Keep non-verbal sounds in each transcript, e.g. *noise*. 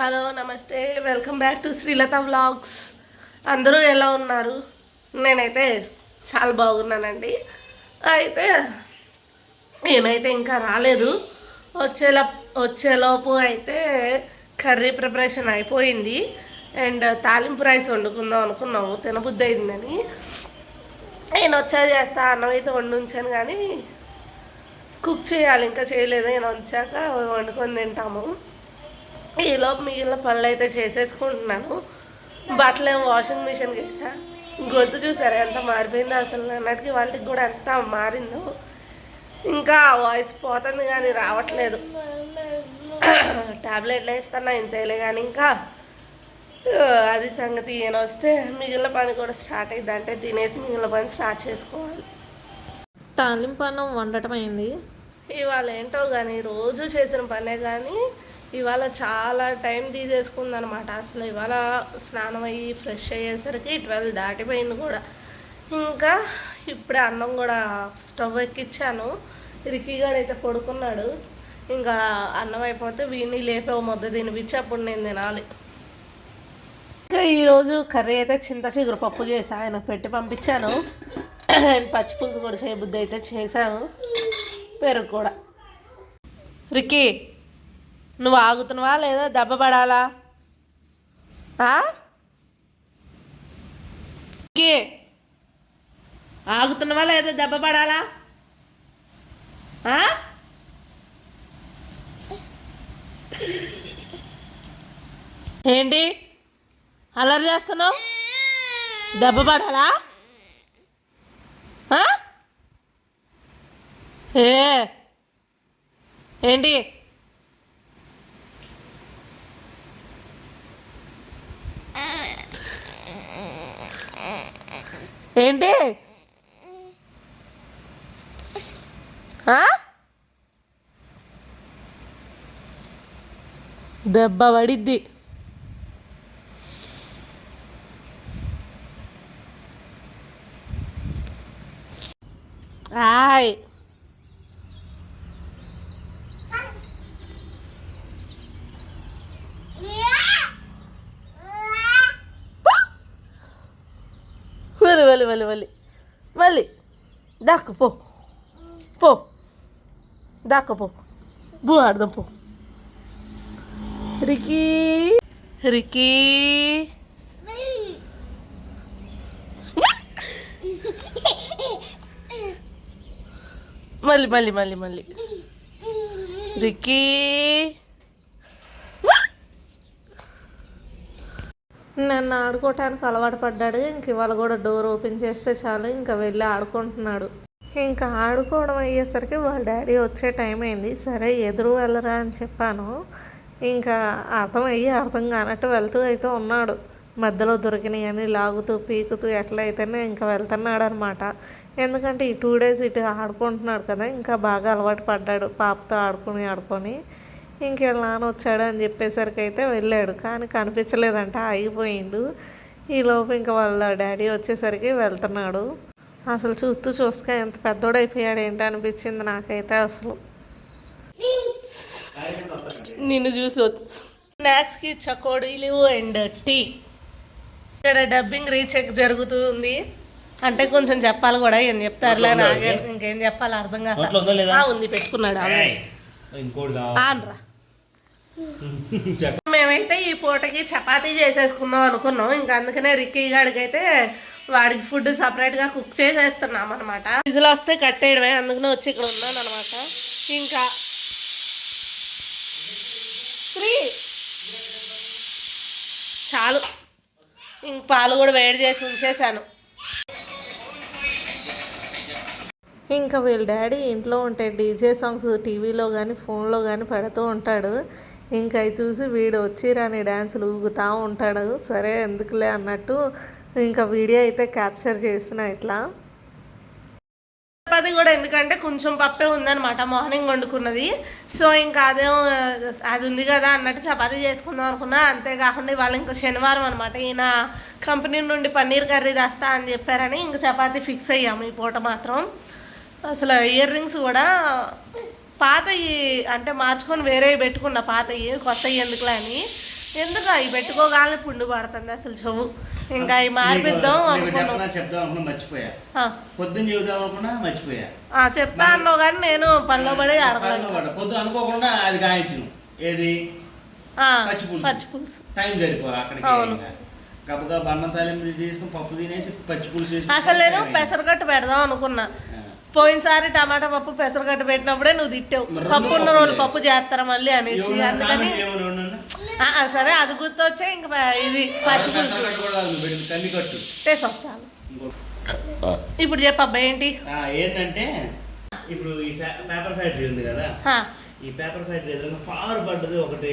Hello నమస్తే. Welcome back to Srilatha vlogs అందరూ ఎలా ఉన్నారు? నేనైతే చాలా బాగున్నానండి. అయితే నేనైతే ఇంకా రాలేదు. వచ్చేలా వచ్చేలోపు అయితే కర్రీ ప్రిపరేషన్ అయిపోయింది. అండ్ తాలింపు రైస్ వండుకుందాం అనుకున్నాము. తినబుద్ధి అయిందని నేను వచ్చా చేస్తా అన్నం అయితే వండుంచాను కానీ కుక్ చేయాలి. ఇంకా చేయలేదు. నేను వచ్చాక వండుకొని తింటాము. ఈలోపు మిగిలిన పనులు అయితే చేసేసుకుంటున్నాను. బట్టలు వాషింగ్ మిషన్కి వేసా గొంతు చూసారా ఎంత మారిపోయిందో అసలు అన్నట్టుకి వాళ్ళకి కూడా ఎంత మారిందో. ఇంకా వాయిస్ పోతుంది కానీ రావట్లేదు. ట్యాబ్లెట్లు వేస్తున్నా ఇంతేలే కానీ ఇంకా అది సంగతి ఈయన వస్తే మిగిలిన పని కూడా స్టార్ట్ అయింది అంటే తినేసి మిగిలిన పని స్టార్ట్ చేసుకోవాలి. తాలింపు అన్నం వండటం అయింది. ఇవాళ ఏంటో కానీ రోజు చేసిన పనే కానీ ఇవాళ చాలా టైం తీసేసుకుంది అనమాట అసలు ఇవాళ స్నానం అయ్యి ఫ్రెష్ అయ్యేసరికి ట్వెల్వ్ దాటిపోయింది కూడా. ఇంకా ఇప్పుడే అన్నం కూడా స్టవ్ ఎక్కిచ్చాను. రికిగాడు పడుకున్నాడు. ఇంకా అన్నం అయిపోతే వీని లేపే మొద్ద తినిపించి అప్పుడు నేను తినాలి. ఇంకా ఈరోజు కర్రీ అయితే చింత చిగురు పప్పు చేసి ఆయన పెట్టి పంపించాను. *clears throat* అండ్ పచ్చి పులుసు కూడా చేయబుద్ధి అయితే చేశాను. పెరుగు కూడా. రిక్కీ నువ్వు ఆగుతున్నావా లేదా? దెబ్బ పడాలా? రికీ రిక్కీ ఆగుతున్నావా లేదా? దెబ్బ పడాలా? ఏంటి? అలర్ చేస్తున్నావు? దెబ్బ పడాలా? ఏ? ఏంటి? ఏంటి? ఆ? దెబ్బ పడిద్ది. ఆయ్. వెళ్ళి వెళ్ళి వెళ్ళి వెళ్ళి దాక్క పో. పో. దాక్క పో. బూ ఆడదాం పో. రికీ. రికీ. మళ్ళీ మళ్ళీ మళ్ళీ మళ్ళీ. రికీ. నన్ను ఆడుకోవటానికి అలవాటు పడ్డాడు. ఇంక ఇవాళ కూడా డోర్ ఓపెన్ చేస్తే చాలు. ఇంకా వెళ్ళి ఆడుకుంటున్నాడు. ఇంకా ఆడుకోవడం అయ్యేసరికి వాళ్ళ డాడీ వచ్చే టైం అయింది. సరే ఎదురు వెళ్ళరా అని చెప్పాను. ఇంకా అర్థం అయ్యి అర్థం కానట్టు వెళ్తూ అయితే ఉన్నాడు. మధ్యలో దొరికినాయని లాగుతూ పీకుతూ ఎట్లా అయితేనే ఇంకా వెళ్తున్నాడు అనమాట ఎందుకంటే ఈ టూ డేస్ ఇటు ఆడుకుంటున్నాడు కదా ఇంకా బాగా అలవాటు పడ్డాడు. పాపతో ఆడుకొని ఆడుకొని. ఇంక నాన్న వచ్చాడు అని చెప్పేసరికి అయితే వెళ్ళాడు. కానీ కనిపించలేదంట ఆగిపోయిండు. ఈలోపు ఇంకా వాళ్ళ డాడీ వచ్చేసరికి వెళ్తున్నాడు. అసలు చూస్తూ చూసుక ఎంత పెద్దోడైపోయాడు ఏంటి అనిపించింది నాకైతే అసలు. నిన్ను చూసి స్నాక్స్కి చకోడీలు అండ్ టీ. ఇక్కడ డబ్బింగ్ రీచెక్ జరుగుతుంది అంటే కొంచెం చెప్పాలి కూడా ఏం చెప్తారులే నాగే ఇంకేం చెప్పాలి అర్థం కాదు ఉందా లేదా? ఆ, ఉంది పెట్టుకున్నాడు ఆన్రా. మేమైతే ఈ పూటకి చపాతీ చేసేసుకుందాం అనుకున్నాం. ఇంకా అందుకనే రిక్కీ గాడికైతే వాడికి ఫుడ్ సపరేట్గా కుక్ చేసేస్తున్నాం అనమాట విజులు వస్తే కట్టేయడమే. అందుకనే వచ్చి ఇక్కడ ఉన్నాను అనమాట ఇంకా త్రీ. చాలు. ఇంక పాలు కూడా వేడి చేసి ఉంచేసాను ఇంకా వీళ్ళ డాడీ ఇంట్లో ఉంటే డీజే సాంగ్స్ టీవీలో కానీ ఫోన్లో కానీ పెడుతూ ఉంటాడు. ఇంకా అవి చూసి వీడు వచ్చి రాని డ్యాన్సులు ఊగుతూ ఉంటాడు. సరే ఎందుకులే అన్నట్టు ఇంకా వీడియో అయితే క్యాప్చర్ చేసిన ఇట్లా. చపాతి కూడా ఎందుకంటే కొంచెం పప్పే ఉందనమాట మార్నింగ్ వండుకున్నది. సో ఇంకా అదే అది ఉంది కదా అన్నట్టు చపాతీ చేసుకుందాం అనుకున్నా. అంతేకాకుండా ఇవాళ ఇంకా శనివారం అనమాట ఈయన కంపెనీ నుండి పన్నీర్ కర్రీ తెస్తా అని చెప్పారని ఇంకా చపాతి ఫిక్స్ అయ్యాము ఈ పూట మాత్రం. అసలు ఇయర్ రింగ్స్ కూడా పాతవి అంటే మార్చుకొని వేరే పెట్టుకున్న పాతవి కొత్తవి ఎందుకులే అని. ఎందుకు అవి పెట్టుకోగానే పుండు పడుతుంది అసలు చెవు? ఇంకా అవి మార్పిద్దాం చెప్దాం అనుకున్నా మర్చిపోయా. ఆ, పొద్దున్న చెబుదాం అనుకున్నా మర్చిపోయా. ఆ, చెప్తా అన్నావు కానీ నేను పనిలో పడి అడగలేదు అనుకోకుండా అది ఏది? ఆ, పచ్చి పులుసు. పచ్చి పులుసు. టైం సరిపోవాలి అక్కడికి. అవును. గబగా బన్నం తాలింపు చేసుకుని పప్పు తినేసి పచ్చి పులుసు వేసుకుని అసలు నేను. పెసరకట్టు పెడదాం అనుకున్నా. పోయినసారి టమాటా పప్పు పెసరకట్టు పెట్టినప్పుడే నువ్వు తిట్టావు. పప్పు ఉన్న పప్పులే. రోజు పప్పు చేస్తారా మళ్ళీ అనేసి. అందుకని సరే అది గుర్తొచ్చే ఇంకా ఇది పచ్చి టేస్ట్ వస్తాను ఇంకో- ఇప్పుడు చెప్పబ్బా ఏంటి? ఆ, ఏంటంటే ఇప్పుడు ఈ పేపర్ ఫ్యాక్టరీ ఉంది కదా. ఈ పేపర్ ఫ్యాక్టరీ ఎదురుగా పారు పడ్డది ఒకటి.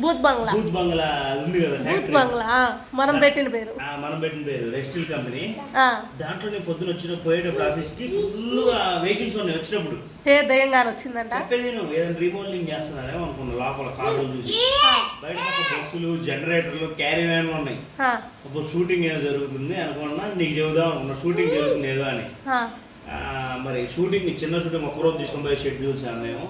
బూత్ బంగ్లా. బూత్ బంగ్లా ఉంది కదా బూత్ ఫ్యాక్టరీ బంగ్లా. మనం పెట్టిన పేరు. ఆ, మనం పెట్టిన పేరు రెస్టిల్ కంపెనీ ఆ, దాంట్లో నేను పొద్దున వచ్చిన పోయేటప్పుడు ఆఫీస్కి ఫుల్గా వెహికల్స్ ఉన్నాయి వచ్చినప్పుడు. ఏ దయ్యంగానే వచ్చిందంట? చెప్పేది నువ్వు ఏదైనా రీమోడలింగ్ చేస్తున్నారేమో అనుకున్నా లోపల కార్లు చూసి. బయట బస్సులు జనరేటర్లు క్యారీ వ్యాన్లు ఉన్నాయి. ఆ, అప్పుడు షూటింగ్ ఏదో జరుగుతుంది అనుకున్నా నీకు చెబుదాం అనుకున్నా షూటింగ్ జరుగుతుంది ఏదో అని. మరి షూటింగ్ చిన్న షూటింగ్ ఒక్కరోజు తీసుకొని పోయి షెడ్యూల్స్ మేము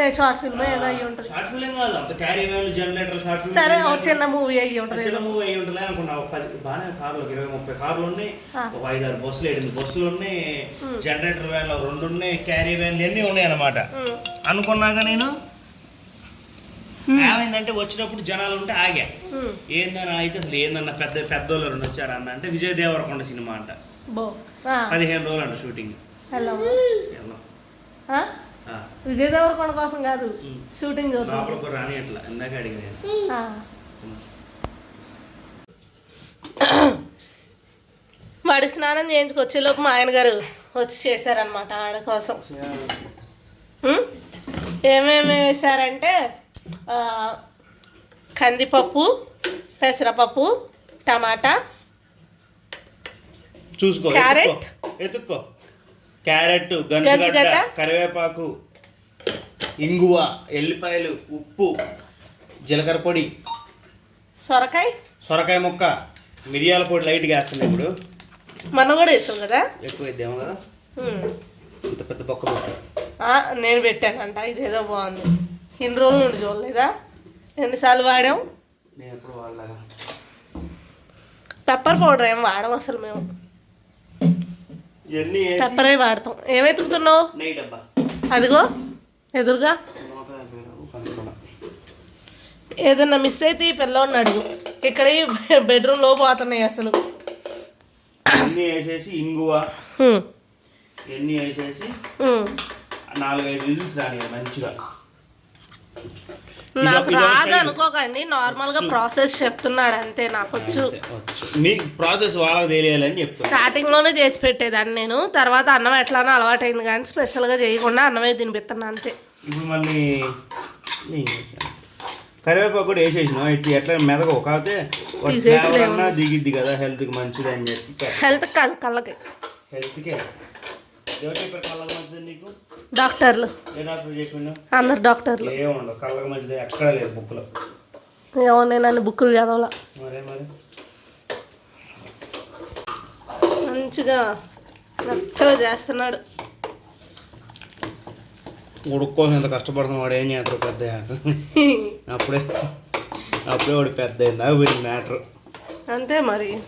ఏ షార్ట్ ఫిల్మ్ ఏదో అయ్యి ఉంటుంది. షార్ట్ ఫిల్మ్ కాదు అంత క్యారీ వ్యాన్లు జనరేటర్ షార్ట్ ఫిల్మ్ సరే ఓ చిన్న మూవీ అయ్యి ఉంటుంది. చిన్న మూవీ అయ్యి ఉంటుంది అనుకున్నా. ఒక పది బాగానే కార్లు ఒక ఇరవై ముప్పై కార్లు ఉన్నాయి. ఒక ఐదు ఆరు బస్సులు ఎనిమిది బస్సులు ఉన్నాయి. జనరేటర్ వ్యాన్లు రెండు ఉన్నాయి క్యారీ వ్యాన్లు అన్నీ ఉన్నాయి అన్నమాట. ఉమ్, అనుకున్నాక నేను ఏమైందంటే వచ్చినప్పుడు జనాలు ఉంటే ఆగా. ఉమ్, ఏందని అయితే అసలు ఏందన్న పెద్ద పెద్దోళ్ళు రెండు వచ్చారన్న అంటే విజయ్ దేవరకొండ సినిమా అంట. పదిహేను రోజులు అంట షూటింగ్. హలో. విజయ్ దేవరకొండ కోసం కాదు షూటింగ్. వాడికి స్నానం చేయించుకొచ్చే లోపు మా ఆయన గారు వచ్చి చేశారనమాట ఆడ కోసం? ఏమేమి వేశారంటే ఆ, కందిపప్పు పెసరపప్పు టమాటా చూసుకో క్యారెట్? ఎత్తుక్కో. క్యారెట్ గన్సగడ్డ? కరివేపాకు ఇంగువ ఎల్లిపాయలు ఉప్పు జీలకర్ర పొడి సొరకాయ. సొరకాయ ముక్క మిరియాల పొడి లైట్గా వేస్తున్నాయి ఇప్పుడు. మనం కూడా వేసాం కదా? ఎక్కువ ఇద్దాము కదా. ఇంత పెద్ద బొక్క పెట్టు. ఆ, నేను పెట్టానంట ఇదేదో బాగుంది. ఇన్ని రోజుల నుండి చూడలేదా? ఎన్నిసార్లు వాడాం? నేను ఎప్పుడు వాళ్ళగా పెప్పర్ పౌడర్ ఏం వాడం అసలు మేము. పెప్పరే వాడతాం. డబ్బా. అదిగో ఎదురుగా. ఏదన్నా మిస్ అయితే ఈ పిల్లోడిని అడుగు. ఇక్కడ బెడ్రూమ్లో పోతున్నాయి అసలు. ఇవన్నీ వేసేసి ఇంగువ. ఇవన్నీ వేసేసి. నాలుగైదు విజిల్స్ రాని మంచిగా. నాకు రాదు. అనుకోకండి నార్మల్గా ప్రాసెస్ చెప్తున్నాడు అంతే నాకు వచ్చు. నీ ప్రాసెస్ వాళ్ళకి తెలియాలని చెప్తాను స్టార్టింగ్లోనే చేసి పెట్టేదాన్ని నేను. తర్వాత అన్నం ఎట్లానో అలవాటైంది కానీ స్పెషల్గా చేయకుండా అన్నమే తినిపిస్తాను అంతే. ఇప్పుడు మళ్ళీ కరివేపాకు కూడా వేసేసిన ఇది ఎట్లా మెదగవు కాకపోతే దిగిద్ది కదా హెల్త్కి మంచిది అని చెప్పి. హెల్త్ కాదు కళ్ళకి. హెల్త్కే ఎవరు కళ్ళకి మంచిది నీకు? డాక్టర్లు. అందరు డాక్టర్లు. ఏమో నేను అన్ని బుక్కులు చదవాల. మరే మరి? మంచిగా మెత్తగా చేస్తున్నాడు. ఉడుకు కోసం ఎంత కష్టపడుతున్న వాడు ఏం చేస్తాడు పెద్ద *laughs* అప్పుడే అప్పుడే వాడు పెద్ద అయిందా మ్యాటర్. అంతే మరి.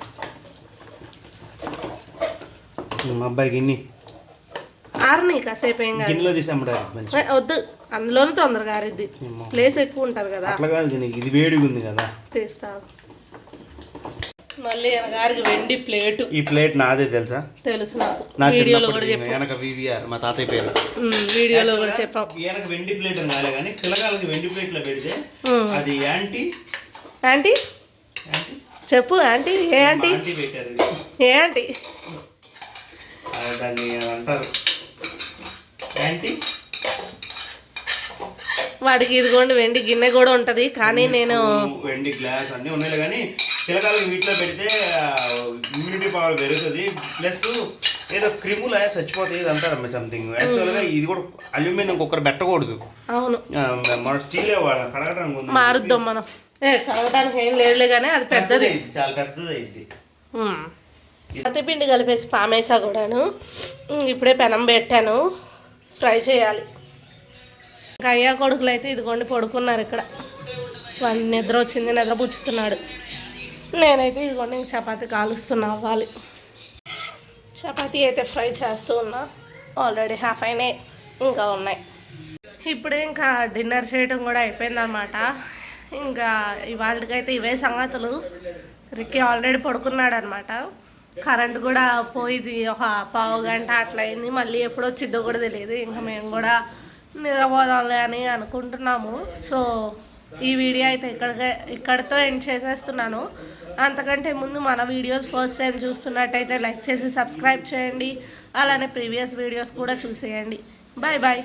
మా అబ్బాయికి ఇన్ని. ఆరని కాసేపు ఏం కాదు. గిన్నెలో తీసి వద్దు అందులోనే తొందరగా ఆరిద్ది ప్లేస్ ఎక్కువ ఉంటుంది కదా. అట్లా కాదు ఇది వేడిగా ఉంది కదా. తీస్తా. మళ్ళీ ఆయన గారికి వెండి ప్లేటు. ఈ ప్లేట్ నాదే తెలుసా? తెలుసు నాకు. నా వీడియోలో కూడా చెప్పాం. వెనక వివిఆర్ మా తాతయ్య పేరు. వీడియోలో కూడా చెప్పాం. ఈయనకు వెండి ప్లేట్ అని కాలే కానీ పిల్లగాళ్ళకి వెండి ప్లేట్లో పెడితే. అది యాంటీ. యాంటీ? చెప్పు ఆంటీ ఏ ఆంటీ ఏ ఆంటీ దాన్ని అంటారు వాడికి ఇదిగోండి వెండి గిన్నె కూడా ఉంటది. కానీ నేను వెండి గ్లాస్ అన్నీ ఉన్నాయి కానీ పిల్లగాళ్ళకి వీటిలో పెడితే ఇమ్యూనిటీ పవర్ పెరుగుతుంది. ప్లస్ ఏదో క్రిములు చచ్చిపోతాయి ఇది అంటారమ్మ సంథింగ్ యాక్చువల్గా ఇది కూడా అల్యూమినియం కుక్కర్ పెట్టకూడదు. అవును. మన స్టీలే వాడ కడగడానికి ఉంది మారుద్దాం మనం. ఏ కలవడానికి ఏం లేదులే కానీ అది పెద్దది. చాలా పెద్దది ఇది. పత్తిపిండి కలిపేసి పామేసా కూడాను. ఇప్పుడే పెనం పెట్టాను. ఫ్రై చేయాలి. ఇంకా అయ్యా కొడుకులు అయితే ఇదిగోండి పడుకున్నారు ఇక్కడ. వాడిని నిద్ర వచ్చింది నిద్ర పుచ్చుతున్నాడు. నేనైతే ఇదిగోండి ఇంక చపాతి కాలుస్తున్నా అవ్వాలి. చపాతీ అయితే ఫ్రై చేస్తూ ఉన్నా. ఆల్రెడీ హాఫ్ అయినాయి ఇంకా ఉన్నాయి. ఇప్పుడే ఇంకా డిన్నర్ చేయడం కూడా అయిపోయిందనమాట ఇంకా ఇవాళకైతే ఇవే సంగతులు. రిక్కి ఆల్రెడీ పడుకున్నాడు అనమాట కరెంట్ కూడా పోయింది. ఒక పావు గంట అట్లా అయింది. మళ్ళీ ఎప్పుడు వచ్చిందో కూడా తెలియదు. ఇంకా మేము కూడా నిద్రపోదాంలే అని అనుకుంటున్నాము. సో ఈ వీడియో అయితే ఇక్కడికే ఇక్కడితో ఎండ్ చేసేస్తున్నాను. అంతకంటే ముందు మన వీడియోస్ ఫస్ట్ టైం చూస్తున్నట్టయితే లైక్ చేసి సబ్స్క్రైబ్ చేయండి. అలానే ప్రీవియస్ వీడియోస్ కూడా చూసేయండి. Bye bye